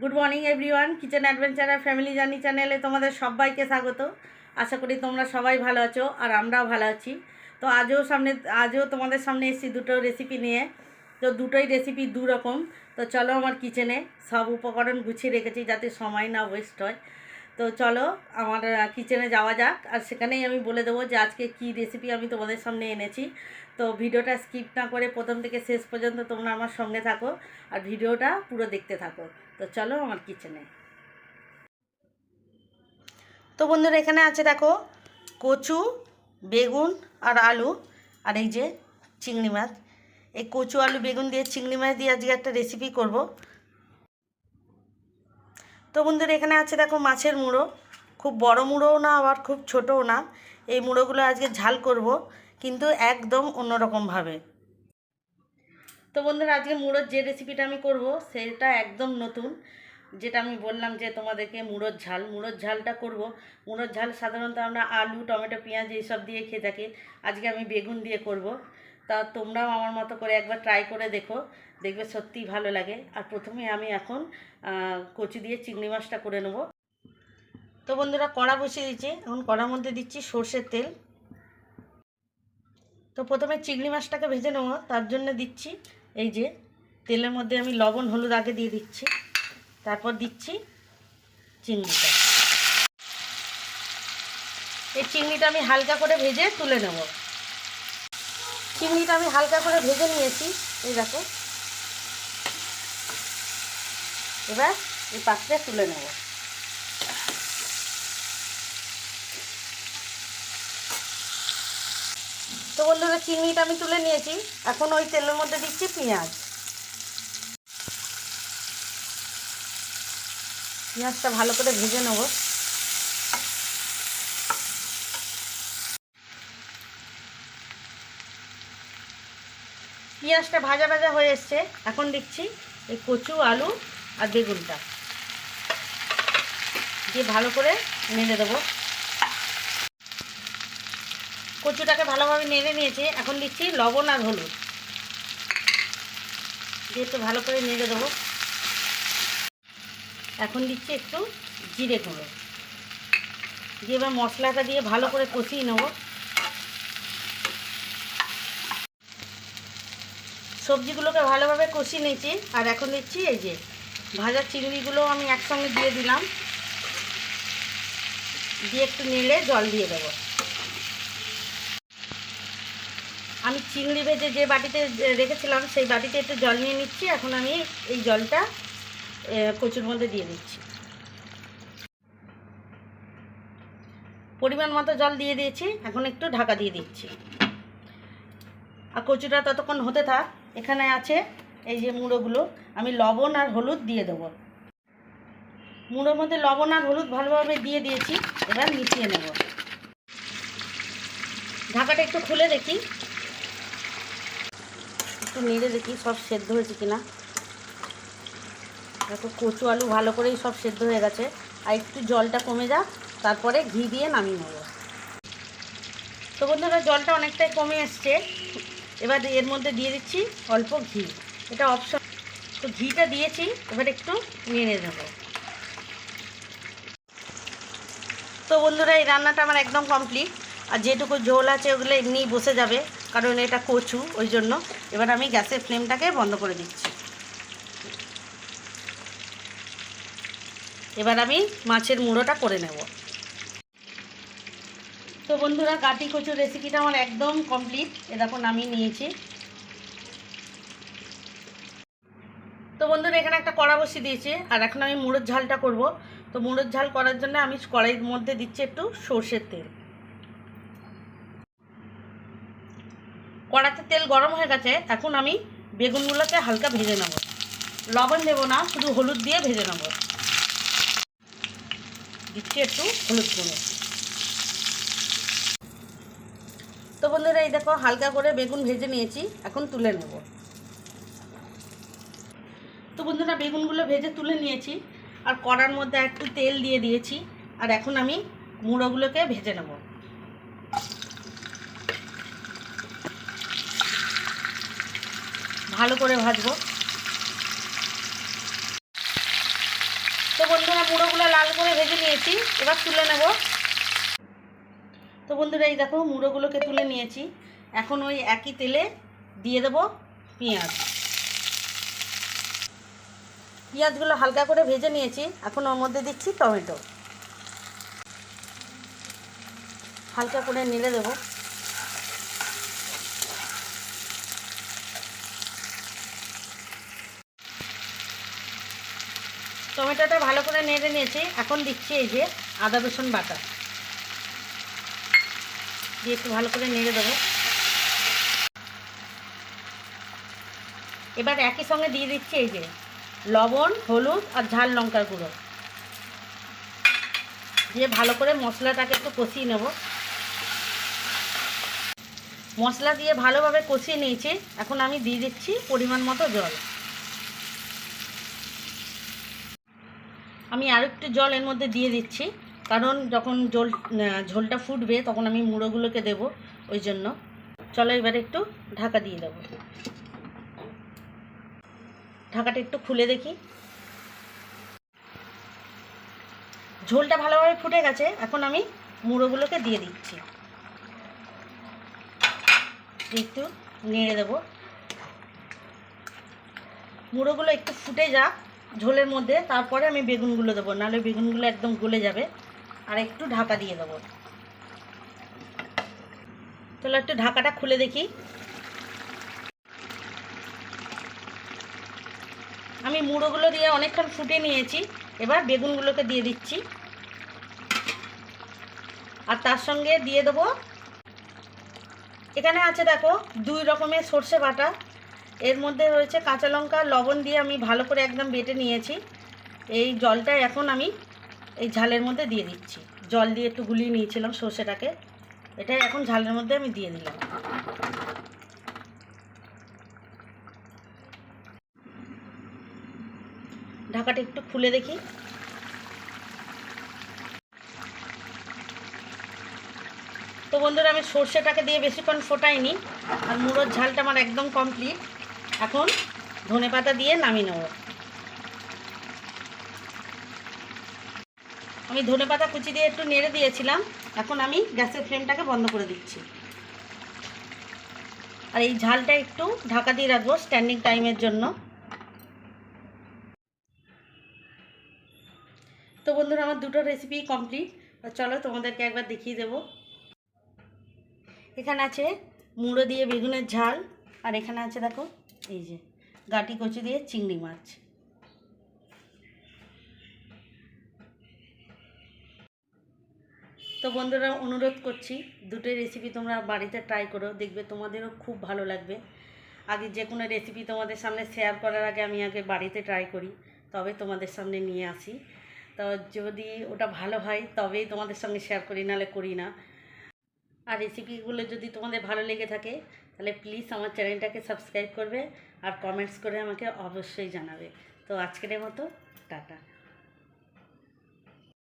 Good morning everyone kitchen adventure আর family journey চ্যানেলে তোমাদের সবাইকে স্বাগত। আশা করি তোমরা সবাই ভালো আছো আর আমরাও ভালো আছি। তো আজও সামনে, আজও তোমাদের সামনে এসেছি দুটো রেসিপি নিয়ে। তো দুটোই রেসিপি দু রকম তো চলো আমার কিচেনে সব উপকরণ গুছিয়ে রেখেছি যাতে সময় না ওয়েস্ট হয়। তো চলো আমার কিচেনে যাওয়া যাক। আর সেখানেই আমি বলে দেবো যে আজকে কী রেসিপি আমি তোমাদের সামনে এনেছি। তো ভিডিওটা স্কিপ না করে প্রথম থেকে শেষ পর্যন্ত তোমরা আমার সঙ্গে থাকো আর ভিডিওটা পুরো দেখতে থাকো। তো চলো আমার কিচেনে তো বন্ধুরা এখানে আছে দেখো কচু, বেগুন আর আলু আর এই যে চিংড়ি মাছ। এই কচু, আলু, বেগুন দিয়ে চিংড়ি মাছ দিয়ে আজকে একটা রেসিপি করব। তো বন্ধুরা, এখানে আছে দেখো মাছের মুড়ো। খুব বড় মুড়োও না, আবার খুব ছোটও না। এই মুড়োগুলো আজকে ঝাল করব, কিন্তু একদম অন্যরকমভাবে। তো বন্ধুরা, আজকে মুড়োর যে রেসিপিটা আমি করব, সেটা একদম নতুন। যেটা আমি বললাম যে তোমাদেরকে মুড়োর ঝাল, মুড়োর ঝালটা করব। মুড়োর ঝাল সাধারণত আমরা আলু, টমেটো, পেঁয়াজ এইসব দিয়ে খেয়ে থাকি। আজকে আমি বেগুন দিয়ে করব। তা তোমরাও আমার মতো করে একবার ট্রাই করে দেখো। দেখবে সত্যিই ভালো লাগে। আর প্রথমে আমি এখন কচু দিয়ে চিংড়ি মাছটা করে নেব। তো বন্ধুরা, কড়া বসিয়ে দিচ্ছি। এখন কড়ার মধ্যে দিচ্ছি সর্ষের তেল। তো প্রথমে চিংড়ি মাছটাকে ভেজে নেব। তার জন্য দিচ্ছি এই যে, তেলের মধ্যে আমি লবণ, হলুদ আগে দিয়ে দিচ্ছি। তারপর দিচ্ছি চিংড়িটা। এই চিংড়িটা আমি হালকা করে ভেজে তুলে নেব। চিংড়িটা আমি হালকা করে ভেজে নিয়েছি। এই দেখো। এবার এই পাত্রে তুলে নেব। তো বন্ধুরা চিংড়িটা আমি তুলে নিয়েছি। এখন ওই তেলের মধ্যে দিচ্ছি পেঁয়াজ। পেঁয়াজটা ভালো করে ভেজে নেব। পেঁয়াজটা ভাজা ভাজা হয়ে এসছে। এখন দিচ্ছি এই কচু, আলু আর বেগুনটা। দিয়ে ভালো করে নেড়ে দেবো। কচুটাকে ভালোভাবে নেড়ে নিয়েছি। এখন দিচ্ছি লবণ আর হলুদ। দিয়ে একটু ভালো করে নেড়ে দেবো। এখন দিচ্ছি একটু জিরে গুঁড়ো। দিয়ে এবার মশলাটা দিয়ে ভালো করে কষিয়ে নেব। সবজিগুলোকে ভালোভাবে কষিয়ে নিয়েছি। আর এখন দিচ্ছি এই যে ভাজা চিংড়িগুলো আমি একসঙ্গে দিয়ে দিলাম। দিয়ে একটু নেড়ে জল দিয়ে দেবো। আমি চিংড়ি ভেজে যে বাটিতে রেখেছিলাম, সেই বাটিতে একটু জল নিয়ে নিচ্ছি। এখন আমি এই জলটা কচুর মধ্যে দিয়ে দিচ্ছি। পরিমাণ মতো জল দিয়ে দিয়েছি। এখন একটু ঢাকা দিয়ে দিচ্ছি। আর কচুটা ততক্ষণ হতে থাক। এখানে আছে এই যে মুড়োগুলো, আমি লবণ আর হলুদ দিয়ে দেবো। মুড়োর মধ্যে লবণ আর হলুদ ভালোভাবে দিয়ে দিয়েছি, এবার মিশিয়ে নেব। ঢাকাটা একটু খুলে দেখি। একটু নেড়ে দেখি সব সেদ্ধ হয়েছে কিনা। দেখো, কচু আলু ভালো করেই সব সেদ্ধ হয়ে গেছে। আর একটু জলটা কমে যাক, তারপরে ঘি দিয়ে নামিয়ে নেব। তো বন্ধুরা, জলটা অনেকটাই কমে এসছে। এবার এর মধ্যে দিয়ে দিচ্ছি অল্প ঘি। এটা অপশন তো ঘিটা দিয়েছি, এবার একটু নেড়ে দেবো তো বন্ধুরা, এই রান্নাটা আমার একদম কমপ্লিট আর যেটুকু ঝোল আছে, ওগুলো এমনিই বসে যাবে, কারণ এটা কচু, ওই জন্য। এবার আমি গ্যাসের ফ্লেমটাকে বন্ধ করে দিচ্ছি। এবার আমি মাছের মুড়োটা করে নেব। তো বন্ধুরা কাটি কচুর রেসিপিটা আমার একদম কমপ্লিট এ দেখো নামিয়ে নিয়েছি। বন্ধুরা, এখানে একটা কড়া বসিয়ে দিয়েছি। আর এখন আমি মুড়োর ঝালটা করব। তো মুড়োর ঝাল করার জন্য আমি কড়াইয়ের মধ্যে দিচ্ছি একটু সর্ষের তেল। কড়াতে তেল গরম হয়ে গেছে, এখন আমি বেগুনগুলোকে হালকা ভেজে নেব। লবণ দেবো না, শুধু হলুদ দিয়ে ভেজে নেব। দিচ্ছি একটু হলুদ গুঁড়ো। তো বন্ধুরা, এই দেখো, হালকা করে বেগুন ভেজে নিয়েছি, এখন তুলে নেব। বন্ধুরা বেগুনগুলো ভেজে তুলে নিয়েছি। আর কড়ার মধ্যে একটু তেল দিয়ে দিয়েছি। আর এখন আমি মুড়োগুলোকে ভেজে নেব। ভালো করে ভাজবো। তো বন্ধুরা, মুড়োগুলো লাল করে ভেজে নিয়েছি। এবার তুলে নেব। তো বন্ধুরা, এই দেখো, মুড়োগুলোকে তুলে নিয়েছি। এখন ওই একই তেলে দিয়ে দেব পেঁয়াজ। পেঁয়াজগুলো হালকা করে ভেজে নিয়েছি। এখন ওর মধ্যে দিচ্ছি টমেটো। হালকা করে নেড়ে দেবো। টমেটোটা ভালো করে নেড়ে নিয়েছি। এখন দিচ্ছি এই যে আদা, রসুন বাটা। দিয়ে একটু ভালো করে নেড়ে দেবো। এবার একই সঙ্গে দিয়ে দিচ্ছি এই যে লবণ, হলুদ আর ঝাল লঙ্কার গুঁড়ো। দিয়ে ভালো করে মশলাটাকে একটু কষিয়ে নেব। মশলা দিয়ে ভালোভাবে কষিয়ে নিয়েছি। এখন আমি দিয়ে দিচ্ছি পরিমাণ মতো জল। আমি আরও একটু জল এর মধ্যে দিয়ে দিচ্ছি। কারণ যখন জল ঝোলটা ফুটবে তখন আমি মুড়োগুলোকে দেব ওই জন্য। চলো এবারে একটু ঢাকা দিয়ে দেবো। ঢাকাটা একটু খুলে দেখি। ঝোলটা ভালোভাবে ফুটে গেছে, এখন আমি মুড়োগুলোকে দিয়ে দিচ্ছি। একটু নেড়ে দেবো। মুড়োগুলো একটু ফুটে যাক ঝোলের মধ্যে, তারপরে আমি বেগুনগুলো দেবো, নাহলে বেগুনগুলো একদম গলে যাবে। আর একটু ঢাকা দিয়ে দেবো। তাহলে একটু ঢাকাটা খুলে দেখি। আমি মুড়োগুলো দিয়ে অনেকক্ষণ ফুটে নিয়েছি। এবার বেগুনগুলোকে দিয়ে দিচ্ছি। আর তার সঙ্গে দিয়ে দেবো। এখানে আছে দেখো, দুই রকমের সর্ষে বাটা। এর মধ্যে রয়েছে কাঁচা লঙ্কা, লবণ দিয়ে আমি ভালো করে একদম বেটে নিয়েছি। এই জলটা এখন আমি এই ঝালের মধ্যে দিয়ে দিচ্ছি। জল দিয়ে একটু গুলিয়ে নিয়েছিলাম সর্ষেটাকে। এটা এখন ঝালের মধ্যে আমি দিয়ে দিলাম। ঢাকাটা একটু খুলে দেখি। তো বন্ধুরা, আমি সর্ষেটাকে দিয়ে বেশিক্ষণ ফোটাইনি, আর মুড়োর ঝালটা আমার একদম কমপ্লিট এখন ধনে পাতা দিয়ে নামিয়ে নেব। আমি ধনে পাতা কুচি দিয়ে একটু নেড়ে দিয়েছিলাম, এখন আমি গ্যাসের ফ্লেমটাকে বন্ধ করে দিচ্ছি। আর এই ঝালটা একটু ঢাকা দিয়ে রাখব স্ট্যান্ডিং টাইমের জন্য। তো বন্ধুরা, আমার দুটো রেসিপি কমপ্লিট চলো তোমাদেরকে একবার দেখিয়ে দেবো। এখানে আছে মুড়ো দিয়ে বেগুনের ঝাল, আর এখানে আছে দেখো, এই যে গাটি কচি দিয়ে চিংড়ি মাছ। তো বন্ধুরা, অনুরোধ করছি, দুটো রেসিপি তোমরা বাড়িতে ট্রাই করো, দেখবে তোমাদেরও খুব ভালো লাগবে। আগে যে কোনো রেসিপি তোমাদের সামনে শেয়ার করার আগে আমি আগে বাড়িতে ট্রাই করি, তবে তোমাদের সামনে নিয়ে আসি। তো যদি ওটা ভালো হয়, তবেই তোমাদের সঙ্গে শেয়ার করি, নাহলে করি না। আর রেসিপিগুলো যদি তোমাদের ভালো লেগে থাকে, তাহলে প্লিজ আমার চ্যানেলটাকে সাবস্ক্রাইব করবে আর কমেন্টস করে আমাকে অবশ্যই জানাবে। তো আজকের মতো, টাটা।